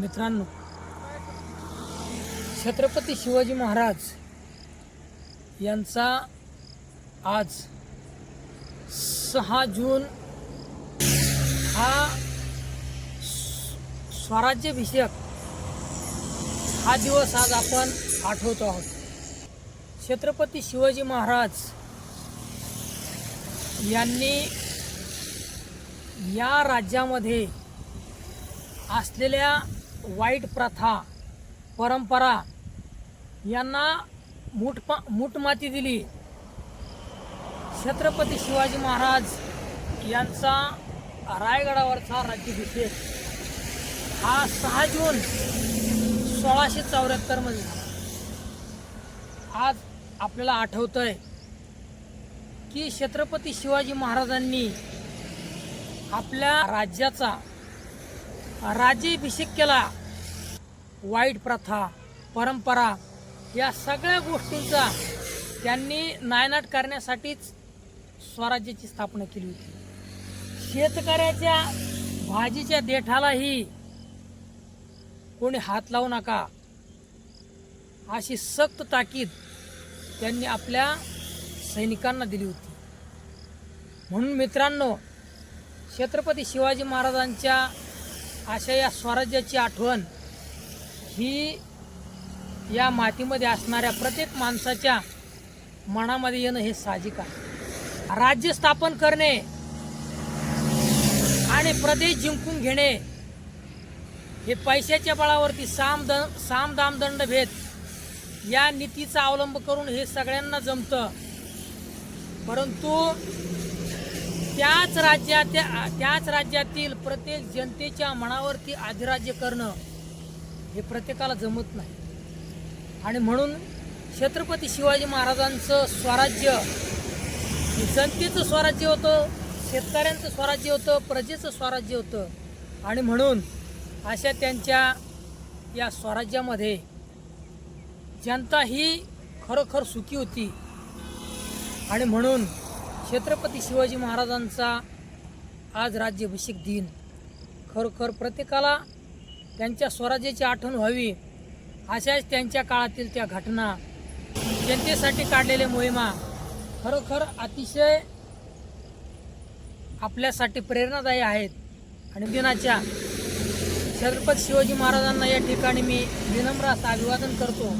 मित्रांनो छत्रपती शिवाजी महाराज यांचा आज सहा जून हा स्वराज्याभिषेक हा दिवस आज आपण आठवतो आहोत. छत्रपती शिवाजी महाराज यांनी या राज्यामध्ये असलेल्या वाईट प्रथा परंपरा यांना मूठपा मुठमाती दिली. छत्रपती शिवाजी महाराज यांचा रायगडावरचा राज्याभिषेक हा सहा जून सोळाशे चौऱ्याहत्तरमध्ये झाला. आज आपल्याला आठवतंय की छत्रपती शिवाजी महाराजांनी आपल्या राज्याचा राज्याभिषेक केला. वाईट प्रथा परंपरा या सगळ्या गोष्टींचा त्यांनी नायनाट करण्यासाठीच स्वराज्याची स्थापना केली होती. शेतकऱ्याच्या भाजीच्या देठालाही कोणी हात लावू नका. अशी सक्त ताकीद त्यांनी आपल्या सैनिकांना दिली होती. म्हणून मित्रांनो छत्रपती शिवाजी महाराजांच्या अशा या स्वराज्याची आठवण ही या मातीमध्ये असणाऱ्या प्रत्येक माणसाच्या मनामध्ये येणं हे साहजिक आहे. राज्य स्थापन करणे आणि प्रदेश जिंकून घेणे हे पैशाच्या बळावरती साम द साम दामदंड भेद या नीतीचा अवलंब करून हे सगळ्यांना जमतं. परंतु त्याच राज्यात त्याच राज्यातील प्रत्येक जनतेच्या मनावरती अधिराज्य करणं हे प्रत्येकाला जमत नाही. आणि म्हणून छत्रपती शिवाजी महाराजांचं स्वराज्य जनतेचं स्वराज्य होतं शेतकऱ्यांचं स्वराज्य होतं प्रजेचं स्वराज्य होतं. आणि म्हणून अशा त्यांच्या या स्वराज्यामध्ये जनता ही खरोखर सुखी होती. आणि म्हणून छत्रपती शिवाजी महाराजांचा आज राज्याभिषेक दिन. खरोखर प्रत्येकाला त्यांच्या स्वराज्याची आठवण व्हावी अशाच त्यांच्या काळातील त्या घटना जनतेसाठी काढलेल्या मोहिमा खरोखर अतिशय आपल्यासाठी प्रेरणादायी आहेत. आणि दिनाच्या छत्रपती शिवाजी महाराजांना या ठिकाणी मी विनम्र असं अभिवादन करतो.